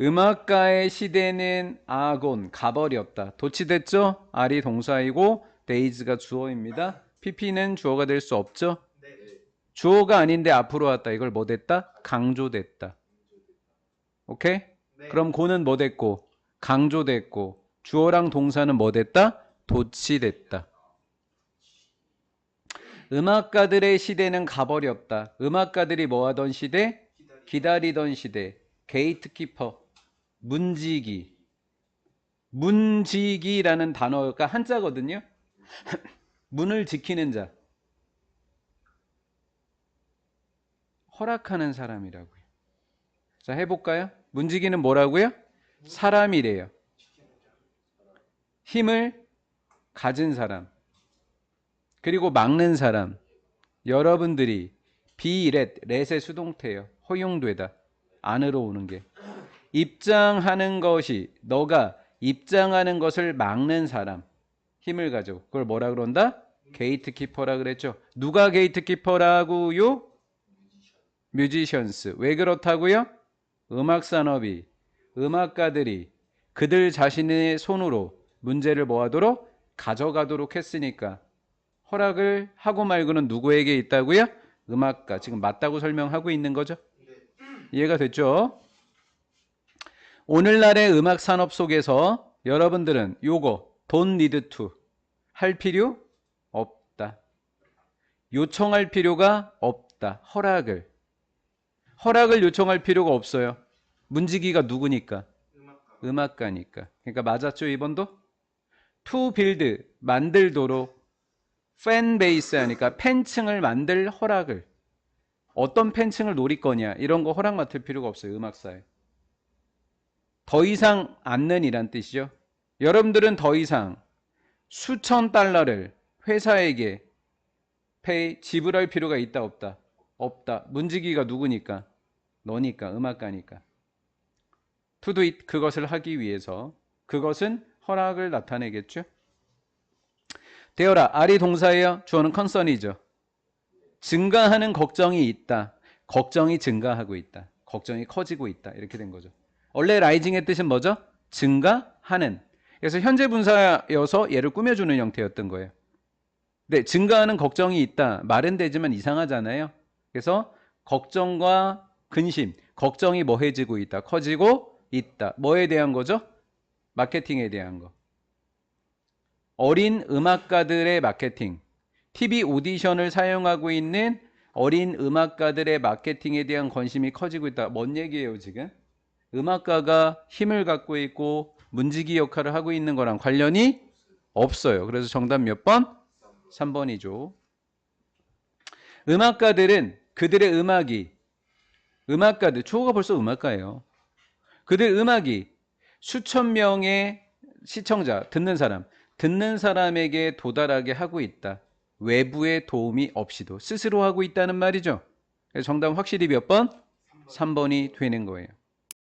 음악가의 시대는 아곤 가버렸다. 도치됐죠? R이 동사이고 days가 주어입니다. pp는 주어가 될 수 없죠? 주어가 아닌데 앞으로 왔다. 이걸 뭐 됐다? 강조됐다. 오케이? 그럼 고는 뭐 됐고 강조됐고 주어랑 동사는 뭐 됐다? 도치됐다. 음악가들의 시대는 가버렸다. 음악가들이 뭐 하던 시대? 기다리던 시대. 게이트키퍼. 문지기. 문지기라는 단어가 한자거든요. 문을 지키는 자. 허락하는 사람이라고요. 자, 해볼까요? 문지기는 뭐라고요? 사람이래요. 힘을 가진 사람. 그리고 막는 사람. 여러분들이 비렛, 렛의 수동태예요. 허용되다. 안으로 오는 게. 입장하는 것이 너가 입장하는 것을 막는 사람. 힘을 가지고 그걸 뭐라 그런다? 게이트키퍼라 그랬죠. 누가 게이트키퍼라고요? 뮤지션스. 왜 그렇다고요? 음악 산업이 음악가들이 그들 자신의 손으로 문제를 뭐하도록 가져가도록 했으니까 허락을 하고 말고는 누구에게 있다고요? 음악가. 지금 맞다고 설명하고 있는 거죠. 이해가 됐죠? 오늘날의 음악 산업 속에서 여러분들은 요거 돈 니드 투할 필요 없다. 요청할 필요가 없다. 허락을. 허락을 요청할 필요가 없어요. 문지기가 누구니까? 음악가 니까. 그러니까 맞았죠, 이번도? 투 빌드 만들도록 팬 베이스 하니까 팬층을 만들 허락을 어떤 팬층을 노릴 거냐 이런 거 허락 맡을 필요가 없어요 음악사에 더 이상 않는이란 뜻이죠. 여러분들은 더 이상 수천 달러를 회사에게 페이 지불할 필요가 있다 없다 없다. 문지기가 누구니까? 너니까 음악가니까. It 그것을 하기 위해서. 그것은 허락을 나타내겠죠? 되어라 R이 동사예요. 주어는 컨선이죠. 증가하는 걱정이 있다. 걱정이 증가하고 있다. 걱정이 커지고 있다. 이렇게 된 거죠 원래 라이징의 뜻은 뭐죠? 증가하는 그래서 현재 분사여서 얘를 꾸며주는 형태였던 거예요 네, 증가하는 걱정이 있다 말은 되지만 이상하잖아요 그래서 걱정과 근심 걱정이 뭐해지고 있다 커지고 있다 뭐에 대한 거죠? 마케팅에 대한 거 어린 음악가들의 마케팅, TV 오디션을 사용하고 있는 어린 음악가들의 마케팅에 대한 관심이 커지고 있다. 뭔 얘기예요, 지금? 음악가가 힘을 갖고 있고 문지기 역할을 하고 있는 거랑 관련이 없어요. 그래서 정답 몇 번? 3번이죠. 음악가들은 그들의 음악이 음악가들, 초호가 벌써 음악가예요. 그들 음악이 수천 명의 시청자, 듣는 사람, 듣는 사람에게 도달하게 하고 있다. 외부의 도움이 없이도 스스로 하고 있다는 말이죠. 정답은 확실히 몇 번? 3번이 되는 거예요.